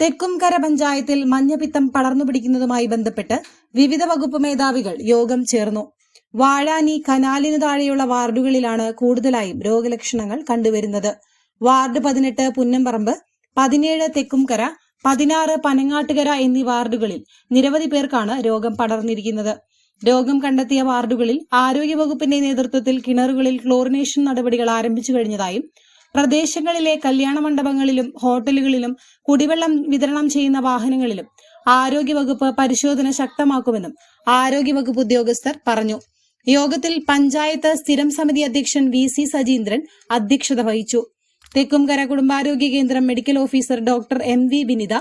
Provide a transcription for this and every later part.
തെക്കുംകര പഞ്ചായത്തിൽ മഞ്ഞപ്പിത്തം പടർന്നു പിടിക്കുന്നതുമായി ബന്ധപ്പെട്ട് വിവിധ വകുപ്പ് മേധാവികൾ യോഗം ചേർന്നു. വാഴാനി കനാലിനു താഴെയുള്ള വാർഡുകളിലാണ് കൂടുതലായും രോഗലക്ഷണങ്ങൾ കണ്ടുവരുന്നത്. വാർഡ് പതിനെട്ട് പുന്നമ്പറമ്പ് പതിനേഴ് തെക്കുംകര പതിനാറ് പനങ്ങാട്ടുകര എന്നീ വാർഡുകളിൽ നിരവധി പേർക്കാണ് രോഗം പടർന്നിരിക്കുന്നത്. രോഗം കണ്ടെത്തിയ വാർഡുകളിൽ ആരോഗ്യവകുപ്പിന്റെ നേതൃത്വത്തിൽ കിണറുകളിൽ ക്ലോറിനേഷൻ നടപടികൾ ആരംഭിച്ചു കഴിഞ്ഞതായും പ്രദേശങ്ങളിലെ കല്യാണ മണ്ഡപങ്ങളിലും ഹോട്ടലുകളിലും കുടിവെള്ളം വിതരണം ചെയ്യുന്ന വാഹനങ്ങളിലും ആരോഗ്യവകുപ്പ് പരിശോധന ശക്തമാക്കുമെന്നും ആരോഗ്യവകുപ്പ് ഉദ്യോഗസ്ഥർ പറഞ്ഞു. യോഗത്തിൽ പഞ്ചായത്ത് സ്ഥിരം സമിതി അധ്യക്ഷൻ വി സി സജീന്ദ്രൻ അധ്യക്ഷത വഹിച്ചു. തെക്കുംകര കുടുംബാരോഗ്യ കേന്ദ്രം medical officer doctor M V Vinitha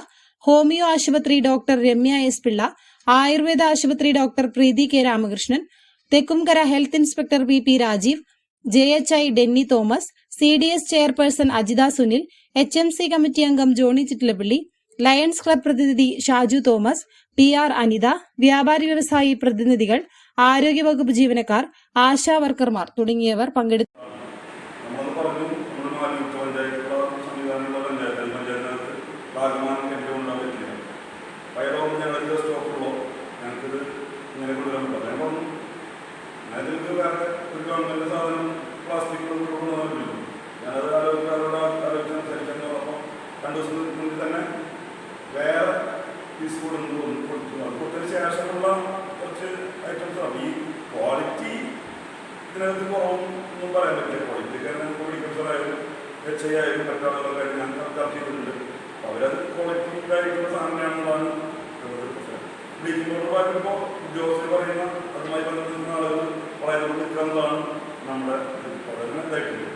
homoeo ആശുപത്രി ഡോക്ടർ രമ്യ എസ് പിള്ള ആയുർവേദ ആശുപത്രി doctor Preethi K Ramakrishnan Thekkumkara health inspector V P Rajeev J H I Denny Thomas C D S chairperson Ajitha Sunil H M C committee അംഗം Johnny Chittilappilly Lions Club പ്രതിനിധി Shaju Thomas P R Anitha വ്യാപാരി വ്യവസായി പ്രതിനിധികൾ ആരോഗ്യവകുപ്പ് ജീവനക്കാർ ആശാ വർക്കർമാർ തുടങ്ങിയവർ പങ്കെടുത്തു. നമ്മളത് പീസ് കൊടുത്തു കൊടുത്തു. അത് കൊടുത്തതിന് ശേഷമുള്ള കുറച്ച് ഐറ്റംസ് ആണ്. ഈ ക്വാളിറ്റി ഇതിനകത്ത് കുറവൊന്നും പറയാൻ പറ്റില്ല. ക്വാളിറ്റി കാരണം എച്ച് ഐ ആയാലും മറ്റാളുകളൊക്കെ ഞാൻ ചർച്ച ചെയ്തിട്ടുണ്ട് അവരത് ക്വാളിറ്റി കാര്യങ്ങൾ സാധനമാണെന്നുള്ളതാണ് ബ്ലീച്ചിങ് പൗഡർ പറയുമ്പോൾ ഉദ്യോഗസ്ഥർ പറയുന്ന അതുമായി ബന്ധപ്പെട്ട ആളുകൾ വളരെ നിൽക്കുന്നതാണ് നമ്മുടെ വളരെ ഇതായിട്ടുണ്ട്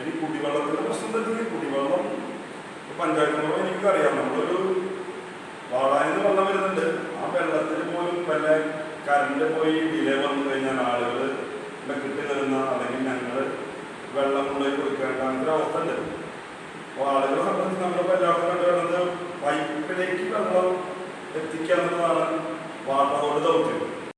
ഇനി കുടിവെള്ളത്തിന്റെ പ്രശ്നം തന്നെ കുടിവെള്ളം പഞ്ചായത്തിനോട് എനിക്കറിയാം. നമ്മളൊരു വാടാനിന്ന് വെള്ളം വരുന്നുണ്ട്. ആ വെള്ളത്തിൽ പോലും വല്ല കറണ്ട് പോയി ഡിലേ വന്നു കഴിഞ്ഞാൽ ആളുകൾ ഇവിടെ കിട്ടി തരുന്ന അല്ലെങ്കിൽ ഞങ്ങൾ വെള്ളം കൊണ്ടുപോയി കൊടുക്കേണ്ട അങ്ങനെ അവസ്ഥ ഉണ്ട് അപ്പോൾ ആളുകളെ സംബന്ധിച്ച് നമ്മളിപ്പോൾ എല്ലാവർക്കും കണ്ടുവരുന്നത് പൈപ്പിലേക്ക് വെള്ളം എത്തിക്കുക എന്നുള്ളതാണ്